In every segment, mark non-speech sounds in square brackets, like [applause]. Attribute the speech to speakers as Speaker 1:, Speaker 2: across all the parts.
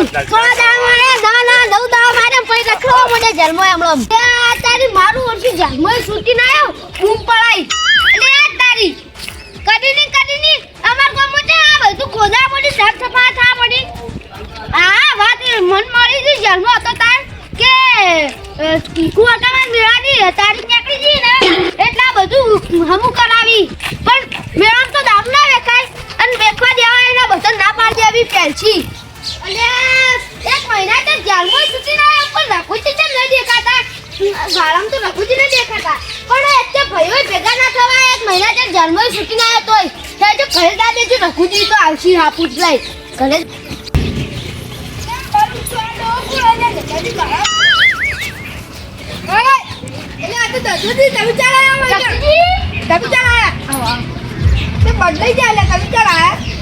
Speaker 1: થોડા દાળ મારે ના નવ દાળ મારે પછી રખડવા મને જેલમાં હમણાં તારી મારું વર્ષી જેલમાં છૂટી ના આવ્યો બૂમ પડાઈ. આ તારી. કદી ની કદી ની અમાર આ બધું ખોદા પડી સાફ સફા થા પડી. આ વાત મન મળી ગઈ હતો તાર, કે અટાણા મેળાની તારીખ નીકળી ગઈ ને, એટલા બધું હમું કરાવી. પણ મેળામાં તો દારૂ ના વેચાય, અને વેચવા દેવા એના બધા ના પાડી આવી પહેલથી અને એક મહિના તો જેલમાં છૂટી ના આવ્યા પણ રઘુજી કેમ નહીં દેખાતા? ગાળામાં તો રઘુજી નહીં દેખાતા. પણ એક ભાઈઓ ભેગા ના થવા એક મહિના તો જેલમાં છૂટી ના આવ્યો તોય. ત્યારે તો ઘરે દા દેજો રઘુજી તો આવશી હાપુટ લઈ ઘરે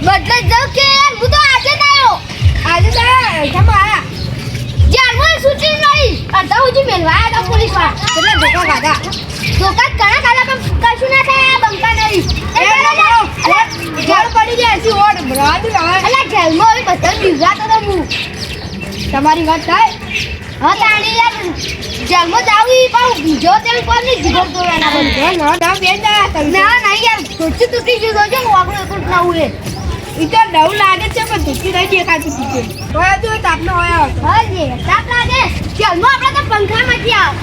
Speaker 1: બદલાઈ જાવ કે હું તો આજે જ આવ્યો જેલમાં છૂટી નહીં અડધા સુધી મેલવા આવ્યા હતા પોલીસવાળા ધોકા ઘણા ખાધા પણ કશું ના થાય આ બંકા નહીં. અલા જેલમાં હવે બધા બીવડાતો તો હું.
Speaker 2: તમારી વાત થાય?
Speaker 1: હા તાણી યાર. જેલમાં જાવી પણ બીજો તેલ કોણ નહીં જીગર તોડવાના બંધ.
Speaker 2: ના ના બેન ના
Speaker 1: ના યાર ધોતી તૂટી ગયું તો જો આગળ એકું ના ઉડે
Speaker 2: તો ડવ લાગે છે પણ ધૂકી નહીં દેખાતી છે હોય તો તાપનો હોય આવે.
Speaker 1: હા તાપ લાગે. જેલમાં આપણે તો પંખામાંથી આવ.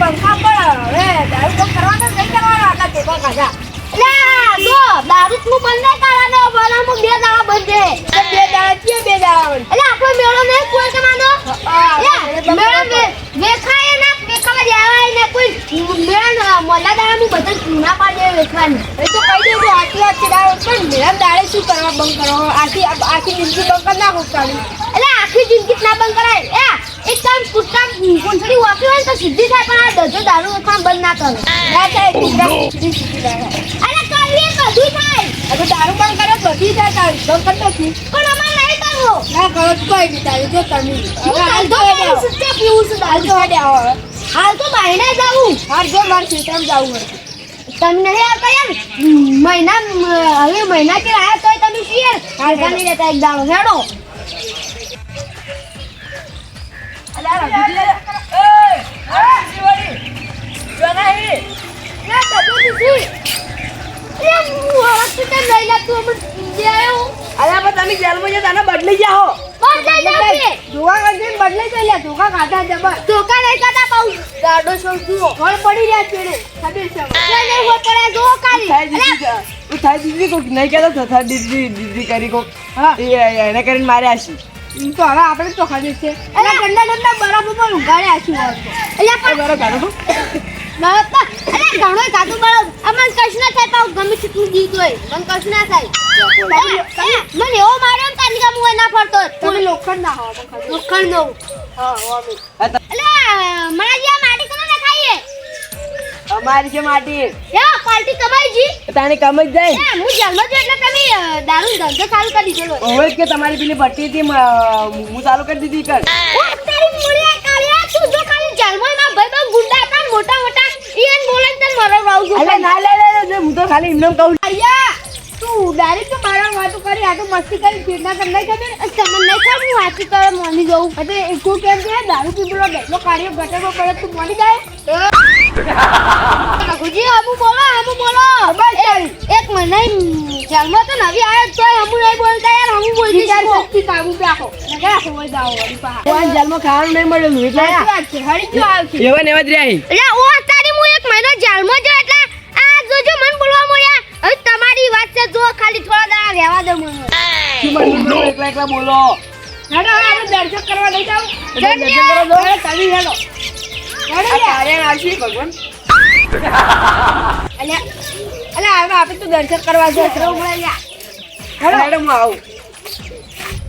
Speaker 2: પંખા પર હવે દારૂ તો કરવાનો નહીં કરવાનો આટલા ટેપા ખાધા.
Speaker 1: લે જો દારૂ નું બંધ નહીં કરવાનો બે દાડા બંધ છે
Speaker 2: બે દાડા છે બે દાડા બંધ.
Speaker 1: એટલે આપણો મેળો નહીં કોઈ તમારો મેળો વેખાય ના વેખાવા ને કોઈ મેળા મોલા દાડા હું બધા જૂના પાડે વેખવાની.
Speaker 2: તો કહી દેજો આટલી દાડો પણ મેરા દાડે શું કરવા બંધ કરો? આખી આખી જિંદગી બંધ કરી નાખો કાઢી
Speaker 1: એટલે આખી જિંદગી ના બંધ કરાય. એ એક કામ કુટકા કોંસડી વાપરી હોય તો સીધી થાય પણ આ દજો દારૂ વેખવાનું બંધ ના કરો.
Speaker 2: ના થાય દાડા
Speaker 1: અરે કરવી એ થાય.
Speaker 2: હવે દારૂ બંધ કરો બધી થાય તારી. બંધ નથી
Speaker 1: પણ અમારે નહીં કરવો.
Speaker 2: ના કરો તો કોઈ નહીં તારી જો તમે. હવે હાલ તો
Speaker 1: પીવું છું
Speaker 2: હાલ તો
Speaker 1: હાલ તો જાવું
Speaker 2: હાલ જો મારે ખેતરમાં જવું પડશે
Speaker 1: તમને નહીં આવતા યાર મહિના હવે મહિના કે આયા તોય તમે શિયર હાલતા નહીં રહેતા એક દાડો. હેડો.
Speaker 2: તમે જેલમાં જતા ને બદલી જાઓ ધોકા કરજે ને બદલાઈ જાય ધોકા ખાધા જબર.
Speaker 1: ધોકા નહીં કરતા પાઉ.
Speaker 2: ગાડો છો પડી રહ્યા છે ને
Speaker 1: હોય
Speaker 3: થાય દીદી તો
Speaker 2: હવે આપણે તો ખબર છે બરફ હવે
Speaker 1: પણ
Speaker 3: બરો ગાડો
Speaker 1: બરફ તો અરે ઘણો ખાધું બરફ અમને ના થાય પાઉ ગમે તેટલું ગીત હોય મને કશું ના થાય મને એવો માર્યો ને તારી ગામ ના ફરતો
Speaker 2: તમે લોખંડ ના હો
Speaker 1: લોખંડ દઉં
Speaker 2: હા
Speaker 1: ના ખાઈએ
Speaker 3: અમારી છે માટી.
Speaker 1: યા પાર્ટી કમાઈ જી.
Speaker 3: તાને કમાઈ જાય.
Speaker 1: એ હું જન્મ છું એટલે તમે દારૂ ધંધો ચાલુ કરી દીધો
Speaker 3: હવે કે તમારી પેલી ભટ્ટી હતી હું ચાલુ કરી દીધી કર.
Speaker 1: તારી મૂળિયા કાળિયા તું જો ખાલી જન્મમાં ભાઈ બહુ ગુંડા હતા મોટા મોટા. ઈયન બોલે ને મારો મરવડાવું છું
Speaker 3: અલે ના લે લે લે, હું તો ખાલી એમને કહું
Speaker 2: અલ્યા તું ડાયરેક્ટ તો મારા વાતો કરી આ તો મસ્તી કરી ફેરના તમને ખબર?
Speaker 1: તમને નહીં ખબર હું વાંચી કરે મોની જવું
Speaker 2: એટલે એકું કેમ કે દારૂ પીપળો બેઠો કાર્ય ગટરનો પડે તું મળી જાય?
Speaker 1: રઘુજી હમુ બોલો હમુ બોલો.
Speaker 2: બસ
Speaker 1: એક- એક મહિના જન્મ તો નવી આવ્યો તોય હમુ નહીં બોલતા યાર હમુ બોલતી
Speaker 2: વિચાર શક્તિ કાબુ રાખો નકા સમજ દાવો વળી પાહા.
Speaker 3: આ જેલમાં ખાવાનું નહીં મળેલું એટલે
Speaker 2: સાચી વાત છે હળી ગયો આવશે
Speaker 3: એવા ને એવા જ રહ્યા
Speaker 1: એટલે ઓ તારી હું એક મહિનો જેલમાં જો એટલે આ જોજો મન બોલવા મળ્યા. હવે તમારી વાત છે જો ખાલી થોડા દાડા રહેવા દો મને.
Speaker 3: બોલો, એકલા એકલા બોલો.
Speaker 2: આપણે દર્શન કરવા લઈ જાઓ
Speaker 3: એટલે દર્શન કરવા દો.
Speaker 2: તમે
Speaker 3: ભગવાન. [laughs]
Speaker 2: અલ્યા હવે આપણે તો દર્શન કરવા જશે
Speaker 1: હેડો મળે લ્યા.
Speaker 2: હેડો
Speaker 3: હેડો હું આવું.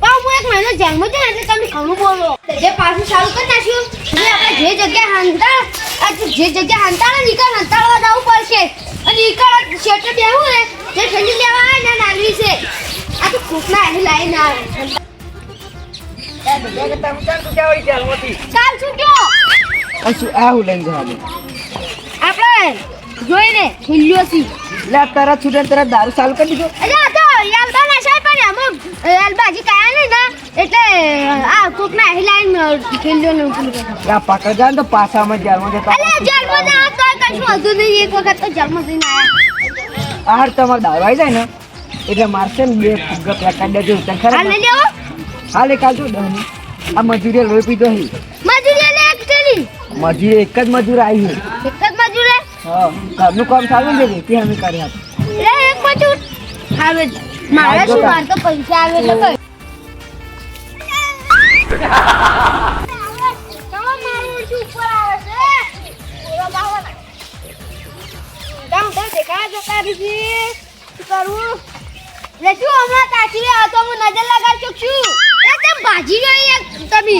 Speaker 1: પણ હું એક મહિનો જેલમાં છું એટલે તમે ઘણું બોલો. જે પાછું ચાલુ કરી નાખ્યું એટલે આપણે જે જગ્યાએ હંતાળ આ જે જગ્યાએ હંતાળ ને હંતાળવા જવું પડશે. અને બેહું ને જે ઠંડી લેવા આવે ને કોકના અહીં લાઈને આવે. ચાલ શું
Speaker 3: આ હું લઈને જવાનું.
Speaker 1: આપણે જોઈને ખીલ્યો છી
Speaker 3: લે તારા તરત છૂટે તારા તરત દારૂ ચાલુ કરી દીધો.
Speaker 1: અરે આ તો ના સાહેબ પણ અમુક યાલબાજી કાયા નહીં ને એટલે આ કોકના ના હેલાઈન ખુલ્યો ને ઉકલી ગયો.
Speaker 3: આ પકડ જાય તો પાછામાં જારમાં જતા
Speaker 1: અલે જન્મ ના તો કશું હતું નહીં એક વખત તો જન્મ થઈને આયા.
Speaker 3: આહાર તમાર દારૂ આવી જાય ને એટલે મારશે ને બે ફુગ્ગા પેક કરી દેજો તને
Speaker 1: હાલ
Speaker 3: ખરા
Speaker 1: લઈ લેવો
Speaker 3: હાલ એક આ મજૂરીએ લોહી પીધો હી.
Speaker 1: મજૂરી
Speaker 3: મજૂરી એક જ મજૂર આવી છે.
Speaker 1: એક જ મજૂર
Speaker 3: હા? ઘરનું કામ સારું છે તે અમે કરી આપી
Speaker 1: લે એક મજૂર. આવે. મારે શું માર તો પૈસા આવે એટલે કઈ. ભાજી જોઈએ તમે.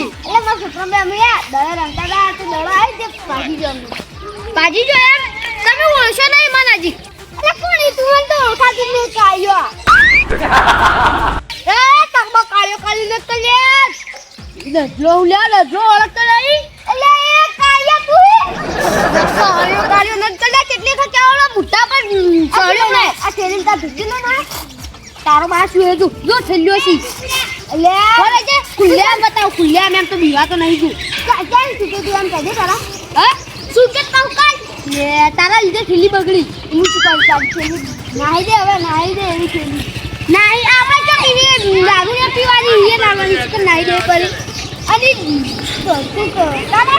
Speaker 1: બે અમે દડા રમતા હતા તો દડા આવી તે ભાજી જો ભાજી જો એમ તમે ઓળશો નહીં મને હજી એટલે કોણ તું મને તો ઓળખાતી જ નહીં કાયો એ તકબા કાયો કાલી ન તો લે ઉલ્યા લે ઓળખતો નહીં એટલે એ કાયા તું કાયો કાયો ન તો લે કેટલી ખચાવડો મુટ્ટા પર ચડ્યો ને આ ટેલિંગ તા ભીજી નો તારો બાસ તું જો થેલ્યો છી એટલે બોલે છે? ખુલ્લેઆમ બતાવ ખુલ્લેઆમ એમ તો બીવા તો નહીં તું. ક્યાં શું કે તું એમ કહે તારા. હા? શું કે તું કાલ લે તારા લીધે ખીલી બગડી. હું શું કરું તારી થેલી નાહી દે હવે નાહી દે એવી થેલી. નાહી આપણે તો પીવી દારૂ ને પીવાની એ લાવવાની છે કે નાહી દે પરી. અને તું તારે?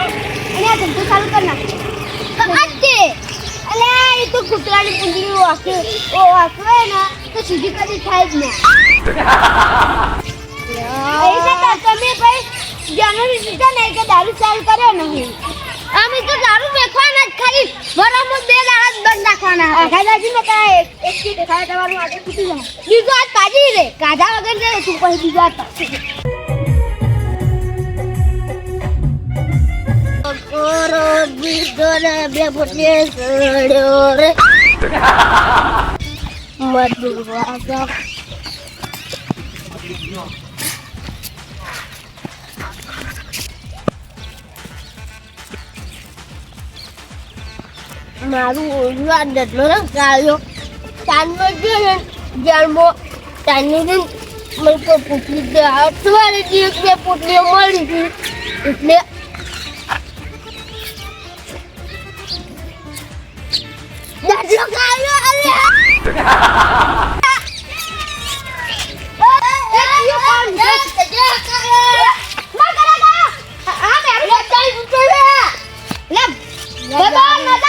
Speaker 1: અને આ ધંધો ચાલુ કર નાખ તો દે અલે એ તો કૂતરાની પૂંજી વાકે ઓ વાકવે ને તો સીધી કદી થાય જ તો તમે ભાઈ જાનવરી સીધા નહીં કે દારૂ ચાલુ કર્યો નહીં. અમે તો દારૂ વેચવાના જ ખાલી. વરામાં બે દાડા બંધ રાખવાના આખા દાદી ને કાંઈ એક એક દેખાય તમારું આગળ તૂટી જાય બીજો હાથ પાજી રે કાઢા વગર જાય તું પછી બીજો હાથ બે સડ્યો રે. [laughs] મધુર વાગા મારું ઓલું આ ડટલો ને ગાળ્યો ચાંદનો જે ને જન્મો ચાંદની દિન મને કોઈ પૂછલી દે અઠવાડિયે દિવસ બે પૂટલીઓ મળી હતી એટલે અરે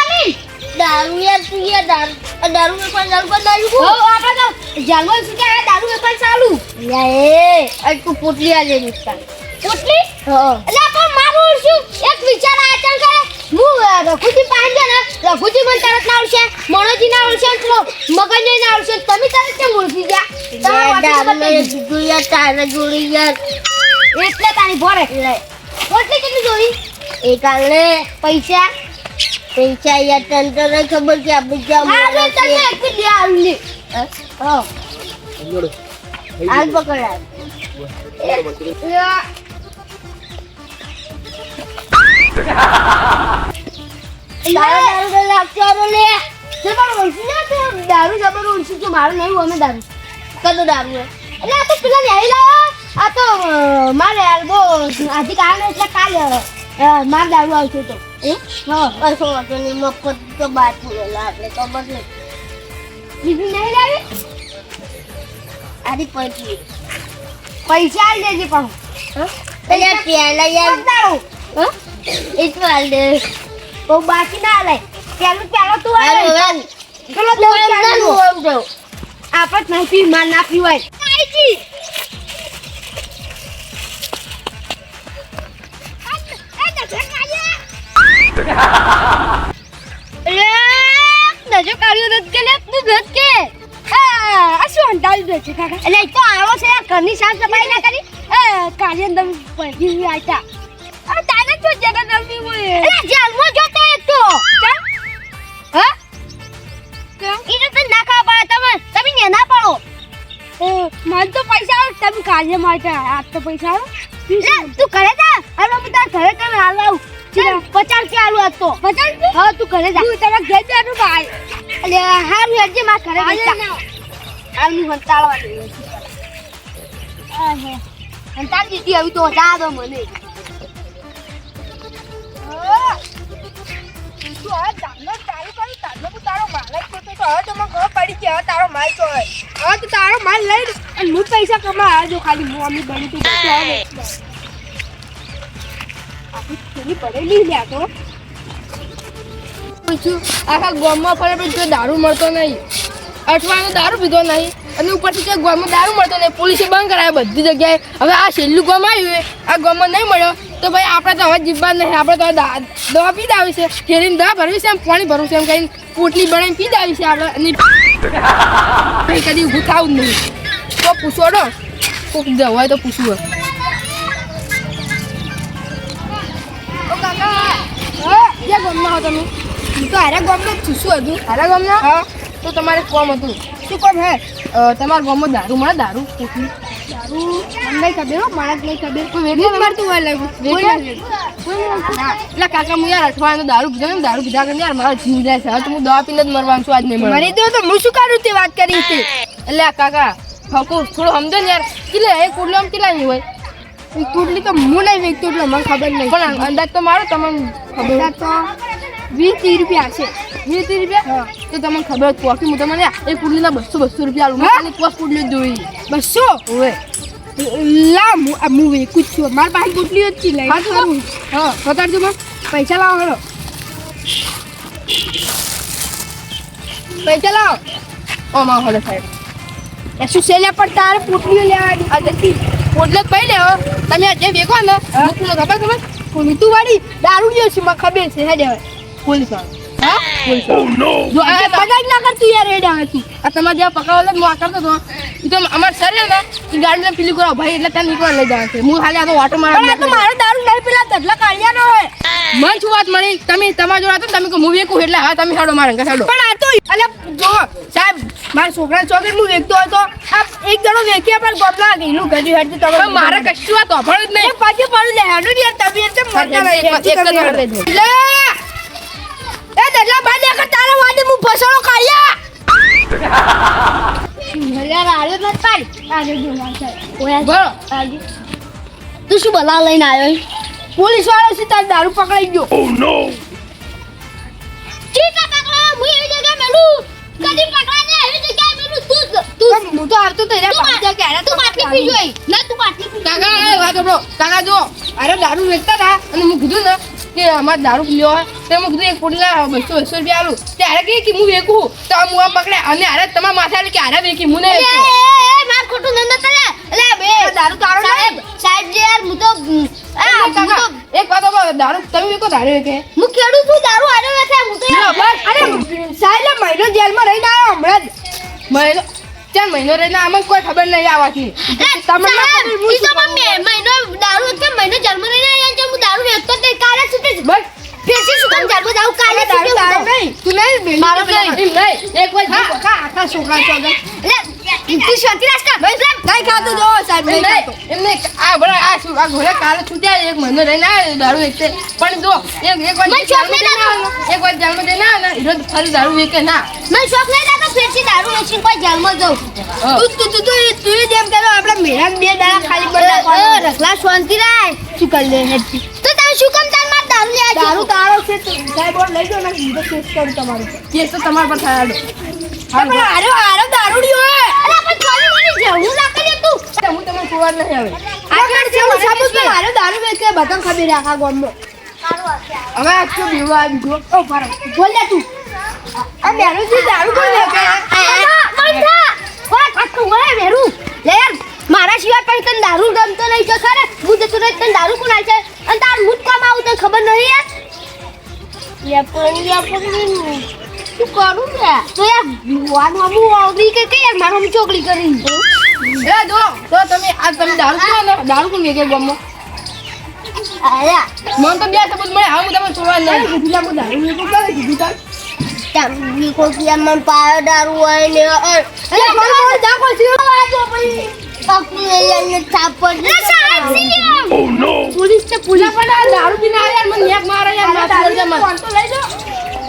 Speaker 1: દારૂ યાર તું યાર દારૂ દારૂ વેપાર ચાલુ કર દારૂ હો આપણે તો જાનવર શું કે દારૂ વેપાર ચાલુ? યા એ. તું પોટલી આજે નીકળતા પોટલી? હો એટલે પણ મારું શું એક વિચાર આચર કરે. હું રઘુજી પાંજે ને રઘુજી મને તરત ના આવશે મનોજી ના આવશે પેલો મગનજી ના આવશે તમે તરત કેમ ઓળખી ગયા? કીધું યાર તારે જોડી યાર. એટલે તારી ભરે. પોટલી કેટલી જોઈ? એ કાલે પૈસા. પૈસા યાર તને તો નહીં ખબર કે આ બીજા મારે તને એક દે આવલી હા હાલ પકડ દારૂ જબર ઓળખી કે મારું નહીં અમે દારૂ. કદો દારૂ એટલે આ તો પેલા લાવો આ તો મારે આલ્બો આજે કારણ એટલે કાલે માર દારૂ આવશે તો. તો બાદ થયેલા આપણે તો બદલે બીજું નહીં લાવી આરી પૈકી પૈસા આલ દેજે પણ. પેલા પેલા યાર દે. બહુ બાકી ના લે પેલું પેલો તું આલે. પેલો આપણે નહીં પી માર ના પીવાય. આ છે આવો છે ઘરની સાફ સફાઈ ના આ હા? તો ના ખા પડે, તમે તમે ને ના પાડો
Speaker 2: મને તો પૈસા આવે, તમે કાલે માટે આજ તો પૈસા આવે.
Speaker 1: તું ઘરે જા. હું ઘરે તને હાલ આવું. પચાસ રૂપિયા આલું હતો
Speaker 2: પચાસ
Speaker 1: હા તું ઘરે જા.
Speaker 2: તું તારા ઘરે જા જાનું ભાઈ
Speaker 1: એટલે હારું હેડજે મારા ઘરે બેસા
Speaker 2: હંતાળવા
Speaker 1: હાલની હંતાળવાની હંતાળ દીધી હવે તો જા દો મને.
Speaker 2: તું તો તારો માલ તો તો લઈ લે. અને હું પૈસા કમા આવજો ખાલી હું અમી બની તું. પછી પડેલી લ્યા તો.
Speaker 3: આખા ગામમાં ફરે પણ જો દારૂ મળતો નહીં. અઠવાડિયાનો દારૂ પીધો નહીં. અને ઉપરથી કે ગામમાં દારૂ મળતો નહીં. પોલીસે બંધ કરાય બધી જગ્યાએ. હવે આ છેલ્લું ગામ આવ્યું આ ગામમાં નહીં મળ્યો, તો ભાઈ આપણે તો હવે જીવવા નહીં. આપણે તો દવા પી દાવી છે. ખેરીને દવા ભરવી છે એમ, પાણી ભરવું છે એમ કહીને પોટલી બનાવીને પી દાવી છે આપણે. અને કદી ઊભું થવું નહીં. તો પૂછો કોક જવું હોય તો પૂછવું ગામના હો તમે?
Speaker 2: હું તો હારા ગામનો જ છું. શું હતું?
Speaker 3: હારા ગામના?
Speaker 2: હા.
Speaker 3: તો તમારે કોમ હતું.
Speaker 2: શું કોમ હે?
Speaker 3: તમારા ગામમાં દારૂ મળે દારૂ? પોટલી
Speaker 2: દારૂ મને નહીં ખબર માણસ નહીં ખબર.
Speaker 3: કોઈ
Speaker 2: વેરી મારતું હોય લાગુ.
Speaker 3: એટલે કાકા હું યાર અઠવાડિયાનો દારૂ પીધો ને દારૂ પીધા કરીને યાર મારા જીવ જાય છે. તો હું દવા પીને જ મરવાનું છું આજ નહીં
Speaker 2: મને
Speaker 3: દો
Speaker 2: તો હું શું કરું તે વાત કરી તે?
Speaker 3: એટલે કાકા ફકો થોડું સમજો ને યાર. કેટલે એ કુડલો કેટલા નહીં હોય?
Speaker 2: એ કુટલી તો હું નહીં વેચતો એટલે મને ખબર નહીં.
Speaker 3: પણ અંદાજ તો મારો તમને ખબર
Speaker 2: તો વીસ રૂપિયા છે.
Speaker 3: વીસ રૂપિયા? તો તમને ખબર કોફી હું તમને એ કુડલીના બસો બસો રૂપિયા આલું. ખાલી કોસ કુડલી જોઈ.
Speaker 2: બસો?
Speaker 3: હોય
Speaker 2: લા હું વેચું જ છું. મારા પાસે કુટલી જ છે લઈ
Speaker 3: હા તો
Speaker 2: કરું
Speaker 3: હા.
Speaker 2: બતાડજો મને. પૈસા લાવો હેલો.
Speaker 3: પૈસા લાવો. ઓ માં હોલે સાહેબ.
Speaker 2: એ શું સેલ્યા પણ તારે કુટલીઓ લેવાની?
Speaker 3: આ પોટલે પઈ લેવો તમે જે વેકો ને મૂકું ખબર ખબર
Speaker 2: તું વાળી દારૂ લ્યો છે મને ખબર છે હેડે હવે.
Speaker 3: પોલીસ હા? પોલીસ જો આ તા-
Speaker 2: ના કરતું યાર હેડે હવે
Speaker 3: આ તમારે જ્યાં પકડવા હું આ કરતો હતો તો અમારે સર છે ને એ ગાડી લઈને પેલી કરો ભાઈ એટલે ત્યાં નીકળવા લઈ જવા છે. હું ખાલી આ તો વાટો
Speaker 2: પણ આ તો
Speaker 3: મારા
Speaker 2: મારો દારૂ નહીં પેલા ધડલા કાઢ્યાનો હોય.
Speaker 3: મન શું વાત મળી? તમે તમારા જોડા હતો તમે વેકું એટલે હા તમે હેડો મારે હેડો
Speaker 2: પણ આ તો મારા છોકરા ચોકલેટ હું વેચતો હતો આ એક જણો વેચ્યા પણ ગોપલા ગયેલું ગજુ હેડ તો
Speaker 3: મારે કશું આ તો અભણ જ નહીં.
Speaker 2: પાછી પડું લે હેડું યાર તમે એટલે મજા રહે
Speaker 3: એક- જ
Speaker 2: લે એ દડલા બાદ એક તારા વાડે હું ફસણો
Speaker 3: બોલો.
Speaker 1: તું શું બલા લઈને આવ્યો
Speaker 2: પોલીસ વાળો છે તાર દારૂ પકડાઈ ગયો.
Speaker 1: ચીકા પકડો હું એવી જગ્યાએ મેલું. પી જોઈ. ના તું પાટલી પી
Speaker 3: કાકા એ વાત સાંભળો. કાકા જો અરે દારૂ વેચતા હતા અને હું કીધું ને કે અમારે દારૂ પીવો હોય. તો મેં કીધું એક પોટલા બસો બસો રૂપિયા આલું. ત્યારે કે કે હું વેકું? તો હું આમ પકડે. અને અરે તમારા માથે કે અરે વેકી હું.
Speaker 1: એ માર ખોટું ધંધો તલે એટલે બે.
Speaker 2: દારૂ તારો
Speaker 1: સાહેબ સાહેબ જે યાર હું તો
Speaker 3: એક વાત દારૂ તમે વેકો દારૂ વેકે.
Speaker 1: હું ખેડૂત છું દારૂ આડો વેકે હું તો
Speaker 2: અરે સાહેબ મહિનો જેલમાં રહીને આવ્યો હમણાં જ.
Speaker 3: મહિનો ચાર મહિનો રહીને આમાં કોઈ ખબર નહીં આવવાથી
Speaker 1: એ,
Speaker 3: તમને
Speaker 1: મહિનો દારૂ કે મહિનો જન્મ લઈને આવ્યા છે હું દારૂ વેચતો તે. કાલે છૂટે જ.
Speaker 3: બસ
Speaker 1: પેસી શું કામ જાગો જાઉં? કાલે છૂટે હું
Speaker 2: નહીં તું નહીં
Speaker 3: મારો નહીં એક વાર
Speaker 2: આખા છોકરા
Speaker 1: એટલે, તું શાંતિ રાખ કાં?
Speaker 2: નહીં ખાતું જો સાહેબ નહીં ખાતું.
Speaker 3: એમ નહીં આ બરા આ શું આ ઘોડે કાલે છૂટ્યા એક મહિનો રહીને આવ્યો દારૂ વેચતે પણ જો એક એક વાર
Speaker 1: મને શોખ નહીં
Speaker 3: જાનમાં
Speaker 1: લાગતો.
Speaker 3: જઈને આવ્યો. ને, એક વાર જાનમાં જઈને આવ્યો ને હીરો ફરી દારૂ વેચે ના.
Speaker 1: મને શોખ નહીં લાગતો ફેરથી દારૂ વેચીને કોઈ જેલમાં જાઉં.
Speaker 2: તું તું તું તું તું જેમ કરો આપણે મેળા બે દાડા ખાલી
Speaker 1: એ, રખલા શાંતિ રાખ.
Speaker 2: શું કરી લે
Speaker 1: તો તમે શું કામ તાર માર દારૂ લે
Speaker 2: દારૂ તારો છે સાહેબ લઈ જાઓ ને હું કેસ કરું તમારું.
Speaker 3: કેસ તો તમારા પર થાય.
Speaker 2: આરો આરો દારૂડિયો.
Speaker 1: ચાલી મને જેવું છે તું.
Speaker 3: હું તમને ખબર નહીં આવે
Speaker 2: આગળ છે હું સાબુત પણ આરો દારૂ વેચે બધાને ખબર છે આખા ગામમાં
Speaker 3: હવે આ શું બીવો આ બીજો
Speaker 2: ઓ ફારો બોલ લે તું આ મેરો જે દારૂ
Speaker 1: બંધ લે મારા સિવાય પણ તને દારૂ ગમતો નહીં તો ખરે હું જતો રહી તને દારૂ કોણ છે અને તાર જ કામ આવું તને ખબર નહીં યાર લે પણ લે પણ શું કરું લે તો યાર ભગવાન હમુ આવડી કે કે યાર મારા ચોકડી કરી
Speaker 3: એ જો તો તમે આ તમે દારૂ પીવા ને દારૂ કોણ વેચે ગમો?
Speaker 1: આયા
Speaker 3: મન તો બે સબૂત મળે હા હું તમને છોડવા નહીં.
Speaker 2: કીધું લા હું દારૂ કરે કીધું તાર
Speaker 1: મન પાયો દારૂ હોય ને
Speaker 2: અરે. મારો જા
Speaker 3: પોલીસ છે. પોલીસ પણ દારૂ પીને આવ્યા મને મારે યાર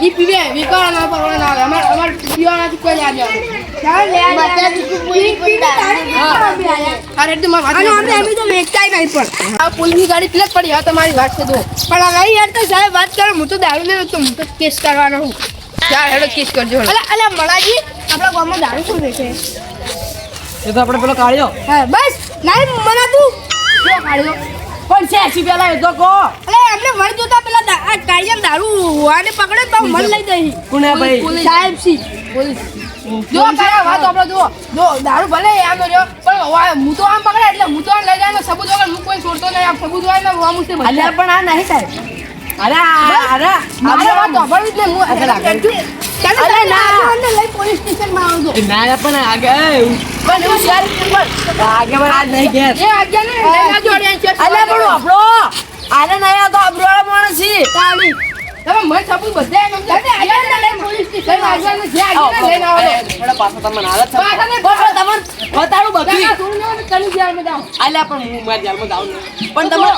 Speaker 2: તો
Speaker 3: ઈ પીવે વિકાળા ના પરવાના ના આવે અમાર અમાર પીવાનાથી કોઈ યાદ આવે
Speaker 2: ચાલ લે આ
Speaker 1: બધા દીકરી બોલી
Speaker 2: પી- પીને તારી
Speaker 1: પણ
Speaker 2: કેમ આવી આયા?
Speaker 3: અરે એકદમ આ વાત
Speaker 2: અને
Speaker 3: નહીં
Speaker 2: અમે અમે તો વેચતાય નહીં પણ
Speaker 3: આ પોલીસની ગાડી પ્લેટ પડી હા તમારી વાત છે જો
Speaker 2: પણ હવે યાર તો. સાહેબ વાત કરો હું તો દારૂ લેવો તો હું તો કેસ કરવાનો હું
Speaker 3: ચાલ હેડો કેસ કરજો.
Speaker 2: અલા અલા મણાજી આપણા ગામમાં દારૂ શું વેચે
Speaker 4: એ તો આપણે પેલો કાઢ્યો
Speaker 2: હા બસ. ના મને તું.
Speaker 3: જો કાઢ્યો
Speaker 4: પણ છે એસી પેલા એ તો કહો
Speaker 2: અલે એમને વળ જોતા પેલા દા- આ કાળિયા દારૂ આને પકડે તો મન લઈ દઈ
Speaker 4: કોને ભાઈ
Speaker 2: સાહેબ સી.
Speaker 3: પોલીસ. જો કાયા વાત આપણે જો જો દારૂ ભલે આમ રહ્યો પણ હું તો આમ પકડે એટલે હું તો આમ લઈ જાય સબૂત વગર હું કોઈ છોડતો નહીં. આમ સબૂત હોય ને આમ ઉઠી
Speaker 4: અલ્યા પણ આ નહીં સાહેબ અરે અરે
Speaker 3: મારે વાત સાંભળવી જ નહીં. હું
Speaker 4: આગળ, આગળ. અલે ના.
Speaker 2: લઈ પોલીસ સ્ટેશનમાં આવજો.
Speaker 4: ના પણ આગળ પણ એવું શેર આગળ આજ નહીં ઘેર.
Speaker 3: એ આજ્ઞા ને લઈને આવજો અડ્યા
Speaker 4: પણ આપણો આને નહીં આવતો. અબરોળા માણસ છે.
Speaker 3: તમે મને સબૂત બધા એમ
Speaker 2: તમે પોલીસ.
Speaker 3: જે લઈને આવો.
Speaker 4: થોડા પાછો તમને હાલત છે.
Speaker 3: પાછા ને
Speaker 4: પણ તમને બતાડું બધું. હું મારી જાઉં પણ તમે.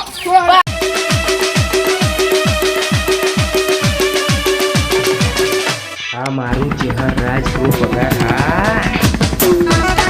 Speaker 5: આ મારું ચહેર રાજ પગાર હા.